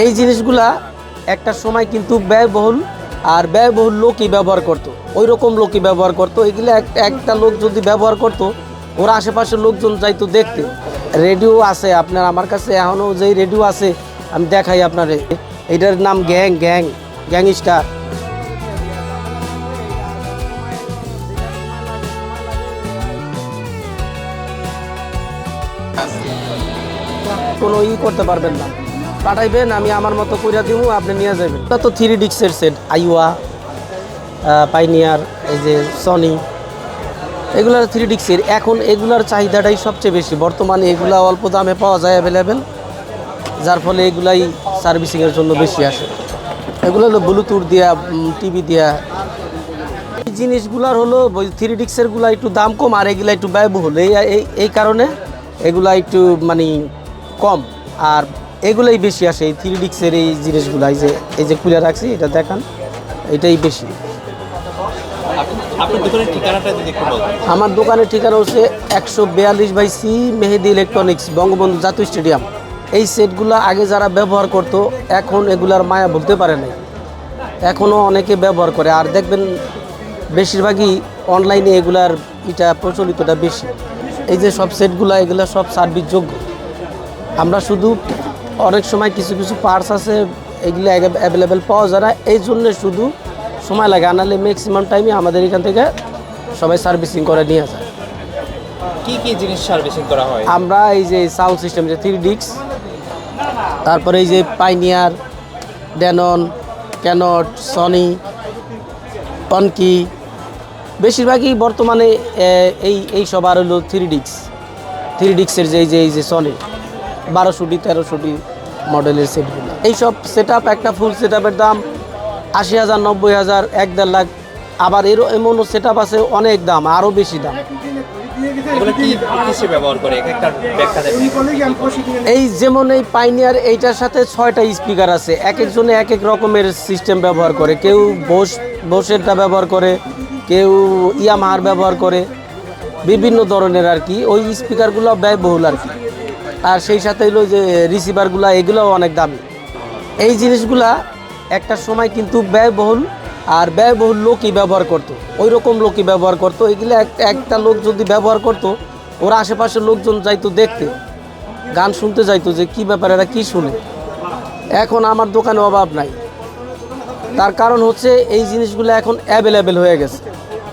এই জিনিসগুলা একটা সময় কিন্তু ব্যয়বহুল আর ব্যয়বহুল লোকই ব্যবহার করতো। ওই রকম লোকই ব্যবহার করতো। এগুলো এক- একটা লোক যদি ব্যবহার করতো, ওরা আশেপাশের লোকজন যাইতো দেখতে। রেডিও আছে আপনার আমার কাছে এখনও যেই রেডিও আছে, আমি দেখাই আপনার। এটার নাম গ্যাং গ্যাং, গ্যাংস্টার। কোনো ই করতে পারবেন না। পাঠাইবেন, আমি আমার মতো কইরা দিব আপনি নিয়ে যাবেন তো থ্রি ডিক্সের সেট আইওয়া পাইনিয়ার এই যে সনি এগুলার থ্রি ডিক্সের এখন এগুলার চাহিদাটাই সবচেয়ে বেশি। বর্তমানে এগুলা অল্প দামে পাওয়া যায় অ্যাভেলেবেল যার ফলে এগুলাই সার্ভিসিংয়ের জন্য বেশি আসে। এগুলো হলো ব্লুটুথ দিয়া টিভি দিয়া। এই জিনিসগুলার হলো থ্রি ডিক্সেরগুলা একটু দাম কম, আর এগুলা একটু ব্যয়বহুল। এই- এই কারণে এগুলা একটু মানে কম। আর এগুলাই বেশি আসে এই থ্রি ডিক্সের এই জিনিসগুলো এই যে এই যে খুলে রাখছি এটা দেখান এটাই বেশি। আমার দোকানের ঠিকানা হচ্ছে একশো বিয়াল্লিশ by C Mehedi electronics Bangabandhu Jatiya stadium. এই সেটগুলো আগে যারা ব্যবহার করতো এখন এগুলার মায়া বলতে পারে নাই। এখনও অনেকে ব্যবহার করে আর দেখবেন বেশিরভাগই অনলাইনে এগুলার এটা প্রচলিতটা বেশি। এই যে সব সেটগুলো এগুলো সব সার্ভিসযোগ্য আমরা শুধু অনেক সময় কিছু কিছু পার্টস আছে এগুলো অ্যাভেলেবেল পাওয়া যায় না। এই জন্য শুধু সময় লাগে আনালে ম্যাক্সিমাম টাইমে আমাদের এখান থেকে সবাই সার্ভিসিং করে নিয়ে যায়। কি কি জিনিস সার্ভিসিং করা হয়? আমরা এই যে সাউন্ড সিস্টেম যে থ্রি ডিক্স তারপরে এই যে পাইনিয়ার ড্যানন ক্যানট সনি পনকি বেশিরভাগই বর্তমানে এই এই সব আর হলো থ্রি ডিক্স থ্রি ডিক্সের যে এই যে এই যে সনি বারোশোটি তেরোশোটি মডেলের সেটগুলো এই সব সেট একটা ফুল সেট দাম আশি হাজার নব্বই হাজার এক দেড় লাখ। আবার এরও এমনও সেট আছে অনেক দাম আরও বেশি দাম। এই যেমন এই পাইনিয়ার এইটার সাথে ছয়টা স্পিকার আছে। এক একজনে এক এক রকমের সিস্টেম ব্যবহার করে। কেউ বোস বোসেরটা ব্যবহার করে কেউ ইয়ামাহার ব্যবহার করে। বিভিন্ন ধরনের আর কি। ওই স্পিকারগুলো ব্যয়বহুল আর কি। আর সেই সাথে হলো যে রিসিভারগুলো এগুলোও অনেক দামি। এই জিনিসগুলা একটা সময় কিন্তু ব্যয়বহুল আর ব্যয়বহুল লোকই ব্যবহার করতো। ওই রকম লোকই ব্যবহার করতো। এগুলো একটা একটা লোক যদি ব্যবহার করতো, ওরা আশেপাশের লোকজন যাইতো দেখতে, গান শুনতে যাইতো যে কি ব্যাপার, এরা কী শুনে। এখন আমার দোকানে অভাব নাই। তার কারণ হচ্ছে এই জিনিসগুলো এখন অ্যাভেলেবেল হয়ে গেছে।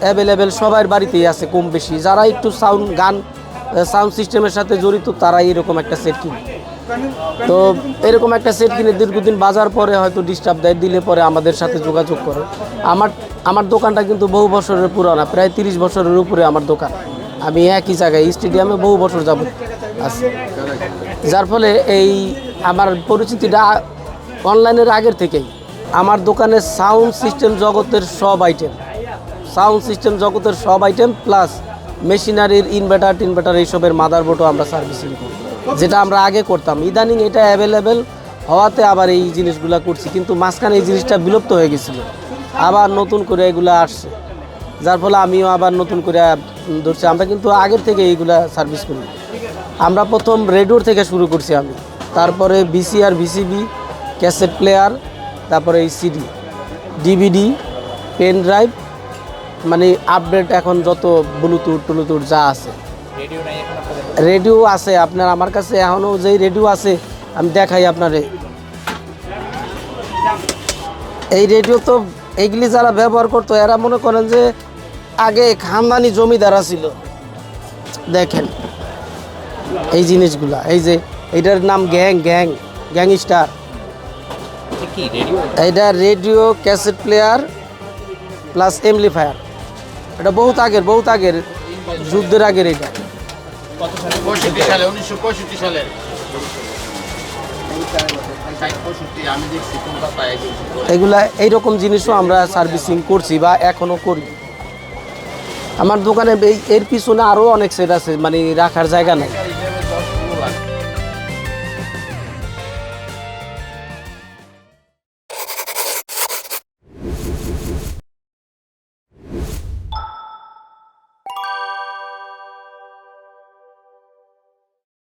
অ্যাভেলেবেল সবার বাড়িতেই আছে কম বেশি যারা একটু সাউন্ড গান সাউন্ড সিস্টেমের সাথে জড়িত তারা এরকম একটা সেট কিনে। তো এরকম একটা সেট কিনে দীর্ঘদিন বাজার পরে হয়তো ডিস্টার্ব দেয়, দিলে পরে আমাদের সাথে যোগাযোগ করে। আমার আমার দোকানটা কিন্তু বহু বছরের পুরানা, প্রায় তিরিশ বছরের উপরে আমার দোকান। আমি একই জায়গায় স্টেডিয়ামে বহু বছর যাব আছি। যার ফলে এই আমার পরিচিতিটা অনলাইনের আগের থেকেই। আমার দোকানে সাউন্ড সিস্টেম জগতের সব আইটেম সাউন্ড সিস্টেম জগতের সব আইটেম প্লাস মেশিনারির ইনভার্টার টিনভার্টার এইসবের মাদারবোর্ডও আমরা সার্ভিসিং করি। যেটা আমরা আগে করতাম। ইদানিং এটা অ্যাভেলেবেল হওয়াতে আবার এই জিনিসগুলো করছি। কিন্তু মাঝখানে এই জিনিসটা বিলুপ্ত হয়ে গেছিল। আবার নতুন করে এগুলো আসছে। যার ফলে আমিও আবার নতুন করে ধরছি। আমরা কিন্তু আগের থেকে এইগুলা সার্ভিস করি। আমরা প্রথম রেডিওর থেকে শুরু করছি আমি। তারপরে বিসিআর ভিসিবি ক্যাসেট প্লেয়ার তারপরে এই সিডি ডিভিডি পেন ড্রাইভ মানে আপডেট এখন যত ব্লুটুথ টুলুটুথ যা আছে। রেডিও আছে আপনার আমার কাছে এখনও যেই রেডিও আছে আমি দেখাই আপনারে। এই রেডিও তো এইগুলি যারা ব্যবহার করতো এরা মনে করেন যে আগে খানদানি জমিদার ছিল দেখেন এই জিনিসগুলা এই যে এইটার নাম গ্যাং গ্যাং গ্যাংস্টার। এটা radio radio cassette player plus amplifier এটা বহুত আগের বহুত আগের যুদ্ধের আগের এটা। পঁয়ষট্টি সালে উনিশশো পঁয়ষট্টি সালে। এগুলা এইরকম জিনিসও আমরা সার্ভিসিং করছি বা এখনও করি। আমার দোকানে এর পিছনে আরও অনেক সেট আছে মানে রাখার জায়গা নাই।